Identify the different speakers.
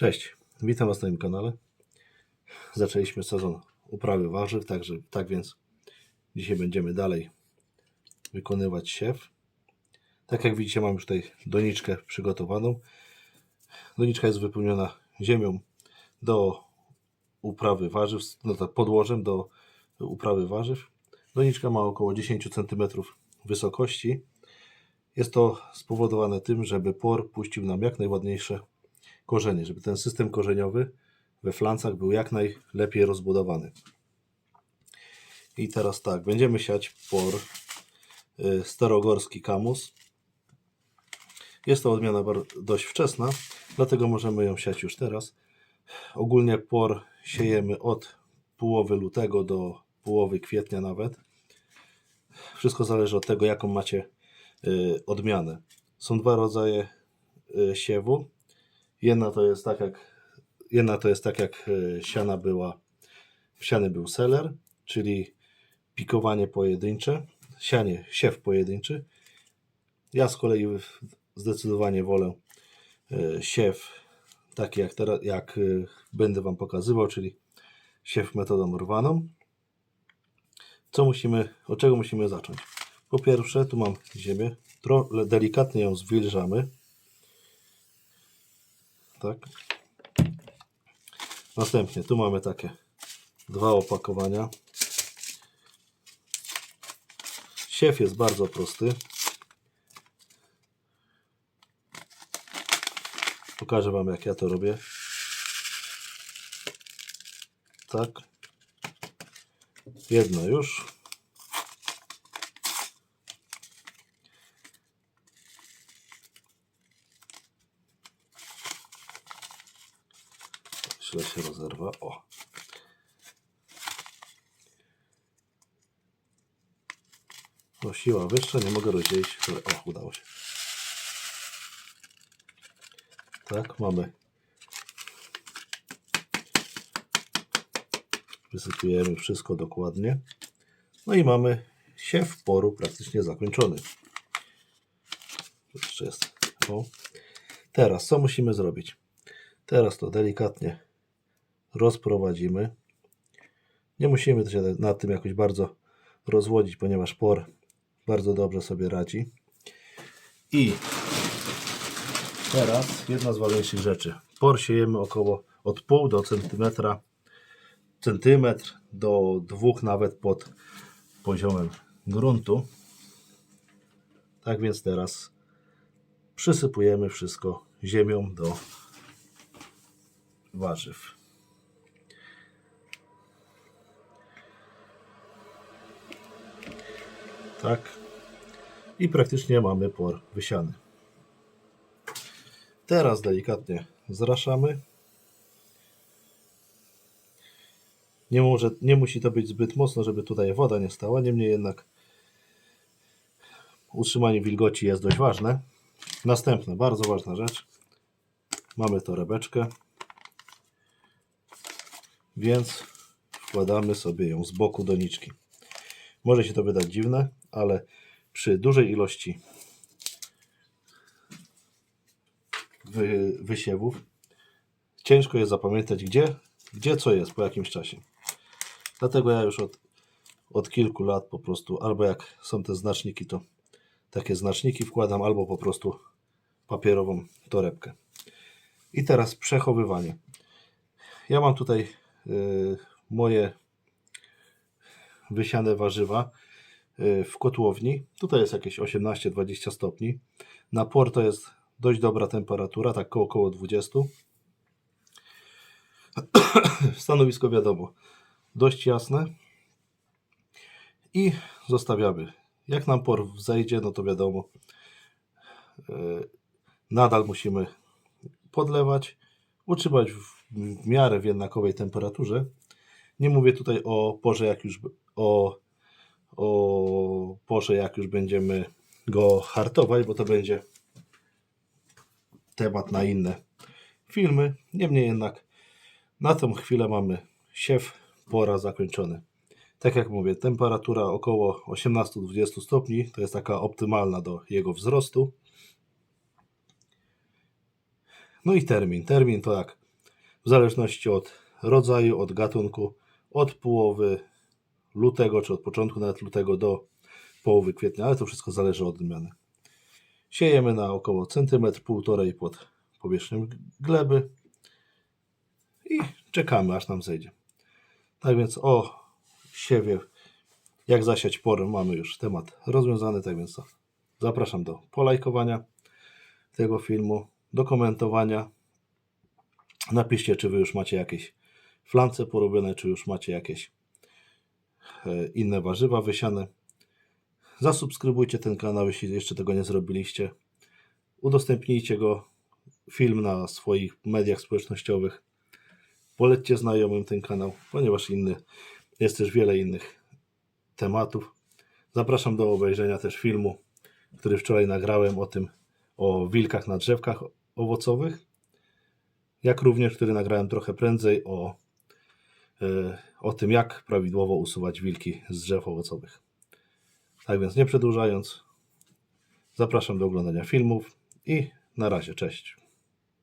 Speaker 1: Cześć, witam Was na moim kanale. Zaczęliśmy sezon uprawy warzyw, także tak więc dzisiaj będziemy dalej wykonywać siew. Tak jak widzicie, mam już tutaj doniczkę przygotowaną. Doniczka jest wypełniona ziemią do uprawy warzyw, no tak, podłożem do uprawy warzyw. Doniczka ma około 10 cm wysokości. Jest to spowodowane tym, żeby por puścił nam jak najładniejsze korzenie, żeby ten system korzeniowy we flancach był jak najlepiej rozbudowany. I teraz tak, będziemy siać por y, starogorski kamus. Jest to odmiana dość wczesna, dlatego możemy ją siać już teraz. Ogólnie por siejemy od połowy lutego do połowy kwietnia nawet. Wszystko zależy od tego, jaką macie y, odmianę. Są dwa rodzaje y, siewu. Jedna to jest tak jak jedna to jest tak jak y, siana była siany był seller, czyli pikowanie pojedyncze, sianie, siew pojedynczy. Ja z kolei zdecydowanie wolę y, siew taki jak teraz, jak y, będę Wam pokazywał, czyli siew metodą rwaną. Co musimy, od czego musimy zacząć? Po pierwsze, tu mam ziemię, delikatnie ją zwilżamy. Tak. Następnie tu mamy takie dwa opakowania. Siew jest bardzo prosty. Pokażę Wam jak ja to robię. Tak. Jedno już. Źle się rozerwa. O. No siła wyższa, nie mogę rozdzielić. O, udało się. Tak, mamy. Wysypujemy wszystko dokładnie. No i mamy siew poru praktycznie zakończony. Jeszcze jest. O. Teraz co musimy zrobić? Teraz to delikatnie rozprowadzimy. Nie musimy się nad tym jakoś bardzo rozłodzić, ponieważ por bardzo dobrze sobie radzi. I teraz jedna z ważniejszych rzeczy. Por siejemy około od pół do centymetra, centymetr do dwóch nawet pod poziomem gruntu. Tak więc teraz przysypujemy wszystko ziemią do warzyw. Tak. I praktycznie mamy por wysiany. Teraz delikatnie zraszamy. Nie, może, nie musi to być zbyt mocno, żeby tutaj woda nie stała. Niemniej jednak utrzymanie wilgoci jest dość ważne. Następna, bardzo ważna rzecz. Mamy torebeczkę. Więc wkładamy sobie ją z boku doniczki. Może się to wydać dziwne, ale przy dużej ilości wy, wysiewów ciężko jest zapamiętać, gdzie, gdzie co jest po jakimś czasie. Dlatego ja już od, od kilku lat po prostu, albo jak są te znaczniki, to takie znaczniki wkładam, albo po prostu papierową torebkę. I teraz przechowywanie. Ja mam tutaj y, moje wysiane warzywa y, w kotłowni. Tutaj jest jakieś 18-20 stopni. Na por to jest dość dobra temperatura, tak około, około 20. Stanowisko wiadomo, dość jasne. I zostawiamy. Jak nam por zejdzie, no to wiadomo, y, nadal musimy podlewać, utrzymać w, w miarę w jednakowej temperaturze. Nie mówię tutaj o porze, jak już o, o porze, jak już będziemy go hartować, bo to będzie temat na inne filmy. Niemniej jednak na tą chwilę mamy siew, pora zakończony. Tak jak mówię, temperatura około 18-20 stopni to jest taka optymalna do jego wzrostu. No i termin. Termin to jak w zależności od rodzaju, od gatunku, od połowy lutego, czy od początku nawet lutego do połowy kwietnia, ale to wszystko zależy od odmiany. Siejemy na około centymetr, półtorej pod powierzchnią gleby i czekamy aż nam zejdzie. Tak więc o siewie, jak zasiać porę, mamy już temat rozwiązany, tak więc zapraszam do polajkowania tego filmu, do komentowania. Napiszcie, czy wy już macie jakieś flance porobione, czy już macie jakieś e, inne warzywa wysiane. Zasubskrybujcie ten kanał, jeśli jeszcze tego nie zrobiliście. Udostępnijcie go, film na swoich mediach społecznościowych. Polećcie znajomym ten kanał, ponieważ inny, jest też wiele innych tematów. Zapraszam do obejrzenia też filmu, który wczoraj nagrałem o tym, o wilkach na drzewkach owocowych, jak również, który nagrałem trochę prędzej o, o tym, jak prawidłowo usuwać wilki z drzew owocowych. Tak więc nie przedłużając, zapraszam do oglądania filmów i na razie, cześć.